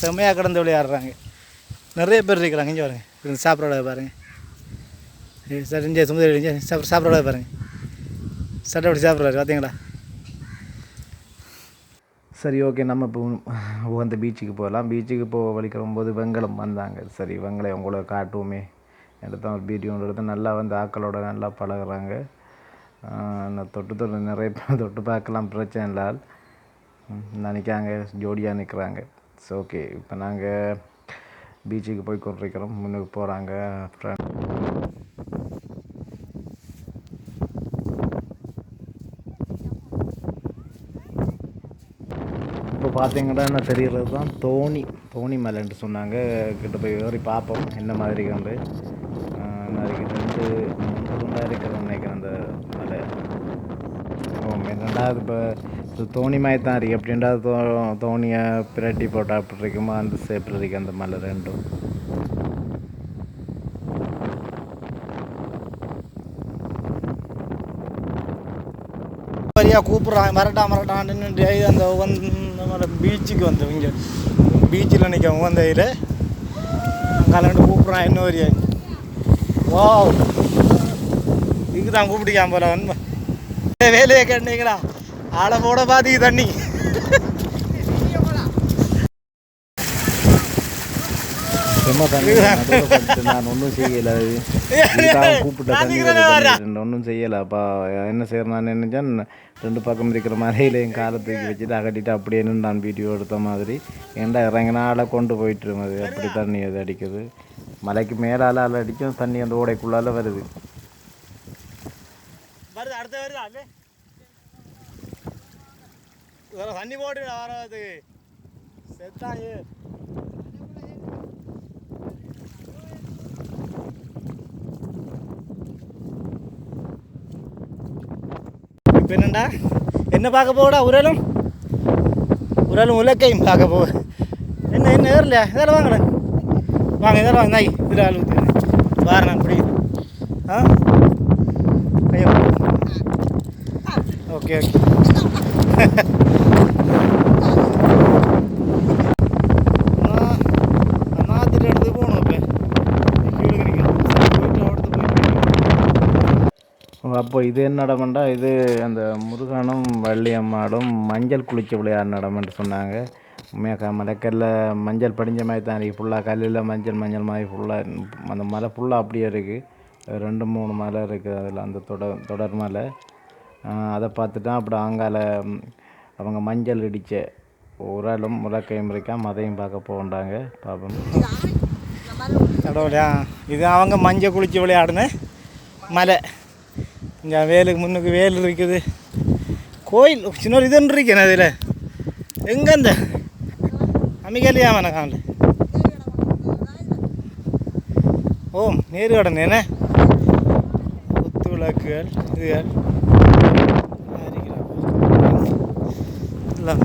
செம்மையாக கடந்து விளையாடுறாங்க. நிறைய பேர் இருக்கிறாங்க இங்கே பாருங்க. இருந்து சாப்பிட்றத பாருங்கள் சார் இங்கே சுமதி இங்கே சாப்பிட்ற சாப்பிட்றத பாருங்க. சட்டை அப்படி சாப்பிட்றாரு பார்த்தீங்களா? சரி ஓகே. நம்ம இப்போ அந்த பீச்சுக்கு போகலாம். பீச்சுக்கு போக வலிக்கிறம்போது வெங்கலம் வந்தாங்க. சரி வெங்கலை உங்களை காட்டுவோமே. எடுத்தோம் ஒரு வீடியோ ஒன்று எடுத்து நல்லா வந்து ஆக்களோட நல்லா பழகுறாங்க. நான் தொட்டு தொட்டு நிறைய பேர் தொட்டு பார்க்கலாம் பிரச்சனை இல்லால் நினைக்காங்க ஜோடியாக நிற்கிறாங்க. ஸோ ஓகே இப்போ நாங்கள் பீச்சுக்கு போய் கொண்டிருக்கிறோம் முன்னுக்கு போகிறாங்க ஃப்ரெண்ட் இப்போ பார்த்தீங்கன்னா என்ன தெரிகிறது தான். தோணி தோணி மலைன்ட்டு சொன்னாங்க. கிட்ட போய் ஏறி பார்ப்போம் என்ன மாதிரி வந்து அதுக்கிட்ட வந்து மூன்று நினைக்கிறேன் அந்த மலை. ரெண்டாவது இப்போ இது தோணி மாதிரி தான் இருக்கு. எப்படின்டா தோ தோணியை பிரட்டி போட்டால் அப்படி இருக்குமோ அந்த ஷேப்பில் இருக்கு அந்த மலை ரெண்டும். சரியாக கூப்பிட்றாங்க மரட்டா நின்று அந்த வந்து பீச்சுக்கு வந்து இங்கே பீச்சில் நிற்கும் உந்த இதில் கலண்டு கூப்பிட்றான் இன்னும் வரையா. ஓ இதுக்கு தான் கூப்பிடிக்காம போல வந்து வேலையை கேட்டீங்களா? ஆளை போட பாதி தண்ணி. நான் ஒன்றும் செய்யலை. இதுக்காக கூப்பிட்ட ஒன்றும் செய்யலை அப்பா என்ன செய்யறேன் நான் நினைச்சேன் ரெண்டு பக்கம் இருக்கிற மலையில என் காலை தூக்கி வச்சுட்டு அகட்டிட்டு அப்படியே நான் வீடியோ எடுத்த மாதிரி. ஏன்டா இறங்கினா ஆளை கொண்டு போயிட்டுரும் அது அப்படி தண்ணி அது அடிக்குது. மலைக்கு மேலால் ஆள் அடிக்கும் தண்ணி அந்த ஓடைக்குள்ளால வருது. வருது? இதெல்லாம் தண்ணி போட்டு வராது செத்தாங்க இப்போ என்னண்டா? என்ன பார்க்க போடா உரலும்? உரலும் உலக்கையும் பார்க்க போ என்ன என்ன ஏறலையா? இதெல்லாம் வாங்கண்ணே வாங்க இதெல்லாம் வாங்க. நாய் இதில் ஆள் ஊற்றி வாரணம் அப்படி ஆ ஐயோ ஓகே ஓகே அண்ணாத்திர இடத்துக்கு போகணும் இப்போ கீழே நிற்கணும் போயிட்டு அடுத்து போயிட்டு அப்போ இது என்ன இடம்டா இது அந்த முருகனும் வள்ளியம்மாளும் மஞ்சள் குளிச்ச விளையாடு இடம்னு சொன்னாங்க. உண்மையாக மலைக்கல்ல மஞ்சள் படிஞ்ச மாதிரி தான் இருக்குது ஃபுல்லாக கல்லில் மஞ்சள் மஞ்சள் மாதிரி ஃபுல்லாக அந்த மலை ஃபுல்லாக அப்படியே இருக்குது ரெண்டு மூணு மலை இருக்குது அதில் அந்த தொடர் தொடர் மலை. அதை பார்த்துட்டா அப்புறம் அங்கால அவங்க மஞ்சள் இடித்த உரலும் முலக்கையும் இருக்காம அதையும் பார்க்க போகண்டாங்க. பார்ப்போம் கடவுளையா இது அவங்க மஞ்சள் குளிச்சு விளையாடுன மலை. இங்கே வேலுக்கு முன்னுக்கு வேல் இருக்குது. கோயில் சின்ன ஒரு இதுன்னு இருக்கேன் அதில். எங்கே இந்த அமிகலியா மனக்காமல ஓ நேரு கடன் என்ன குத்து விளக்குகள் இதுகள். எல்லாம்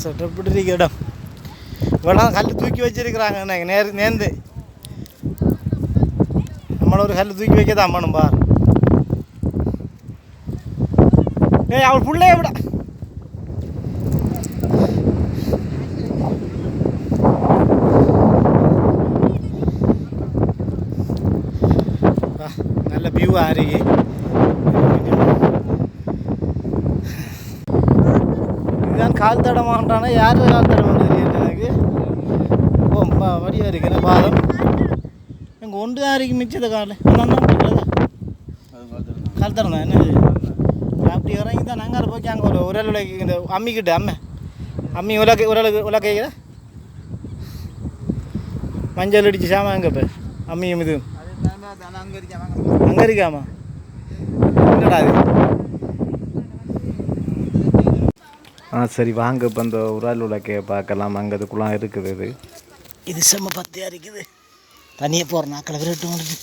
சொட்டப்பட்டு இடம் இவெல்லாம் கல் தூக்கி வச்சிருக்கிறாங்க எனக்கு நேர் நேர்ந்து நம்மளை ஒரு கல் தூக்கி வைக்க தான் அம்மனும் பார் ஏய் அவள் பிள்ளைய விட நல்ல வியூவாக இருக்கு இதுதான் கால் தடமாட்டானா யார் கால் தடம் தெரியல எனக்கு. ஓ வடியாக இருக்கு என்ன பாதம். எங்கள் ஒன்று தான் இருக்கு மிச்சத கால் கால் தடம் தான் என்னது அப்படி இறங்கி தான் நாங்கள் போய் அங்கே ஒரு உரல் உலகி இந்த அம்மிக்கிட்ட அம்மை. அம்மி உலக உரலுக்கு உலக்கையில் மஞ்சள் அடிச்சு சாமான் எங்கே இப்போ? அம்மியும் இது அங்கே இருக்காமா என்னடா அது ஆ சரி வாங்க இப்போ இந்த உரால் உலக்கையை பார்க்கலாம். அங்கே அதுக்குலாம் இருக்குது இது. இது செம்ம பத்தியாக இருக்குது. தனியாக போகிற நாக்களை விரட்டு வந்துட்டு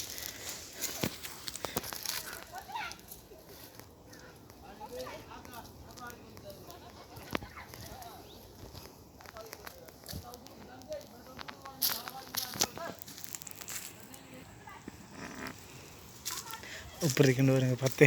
இப்படி இருக்குன்னு வருங்க பத்து.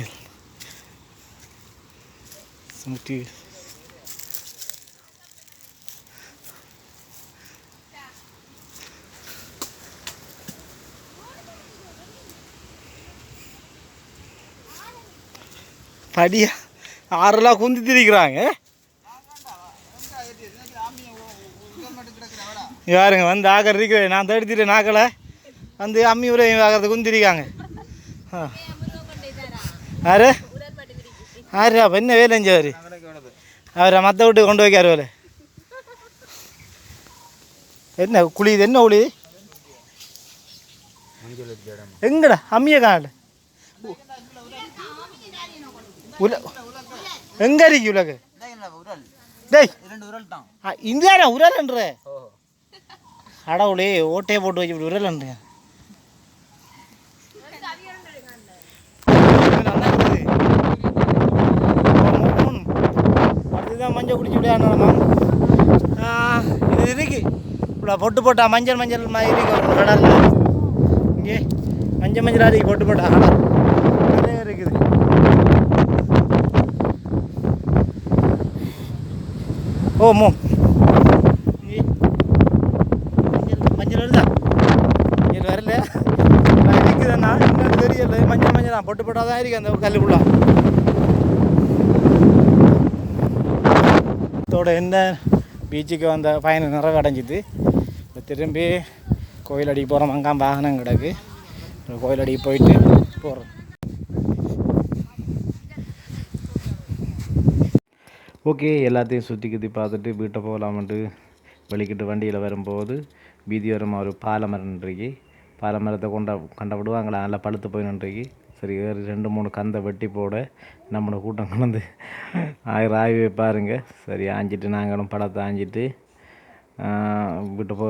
படியா ஆறுலாம் குந்தி திரிக்கிறாங்க. யாருங்க வந்து ஆகர் இருக்கிறேன் நான் தடுத்துட்டு நாக்களை வந்து அம்மி உரை ஆகிறது குந்திருக்காங்க ஆ. யாரு? அப்போ என்ன வேலை செஞ்சவர் அவரை? மற்ற விட்டு கொண்டு வைக்காரு வேலை என்ன குளியுது என்ன குழி? எங்கடா? அம்மியை காணல. உல எங்க இருக்கு உலகு? டேய். ஆ, இந்தியாரா உரல்ன்ற அடவுளே ஓட்டையை போட்டு வச்சு இப்படி உரல்ன்ற அடுத்துதான் மஞ்சள் குடிச்சு விளையாடணுமா இது இருக்கு. இவ்வளோ பொட்டு போட்டா மஞ்சள் மஞ்சள் மாதிரி இருக்கு. ஒரு கடலில். இங்கே மஞ்சள் மஞ்சள் அரிக்கு பொட்டு போட்டா கடல் நிறைய இருக்குது ஓ மோ இங்கே. மஞ்சள் மஞ்சள் வருதா மஞ்சள் வரல நான் இருக்குதுண்ணா இன்னும் தெரியல மஞ்சள் மஞ்சள் தான் பொட்டு போட்டால் தான் இருக்கு அந்த கல்லுக்குள்ள இதோட என்ன பீச்சுக்கு வந்த பயணம் நிறைவடைஞ்சிது இப்போ திரும்பி கோயிலடி போகிறோம் அங்கே வாகனம் கிடக்கு அப்புறம் கோயிலடி போயிட்டு போகிறோம் ஓகே எல்லாத்தையும் சுற்றி குத்தி பார்த்துட்டு வீட்டை போகலாமன்ட்டு வெளிக்கிட்டு வண்டியில் வரும்போது பீதியோரமாக ஒரு பாலமரம் இன்றைக்கு பாலமரத்தை கொண்ட கண்ட விடுவாங்களா? நல்லா பழுத்து போய் நின்றைக்கு சரி வேறு ரெண்டு மூணு கந்தை வெட்டி போட நம்மளோட கூட்டம் கலந்து ஆயிரம் ஆய்வு பாருங்க. சரி ஆஞ்சிட்டு நாங்களும் படத்தை ஆஞ்சிட்டு வீட்டு போ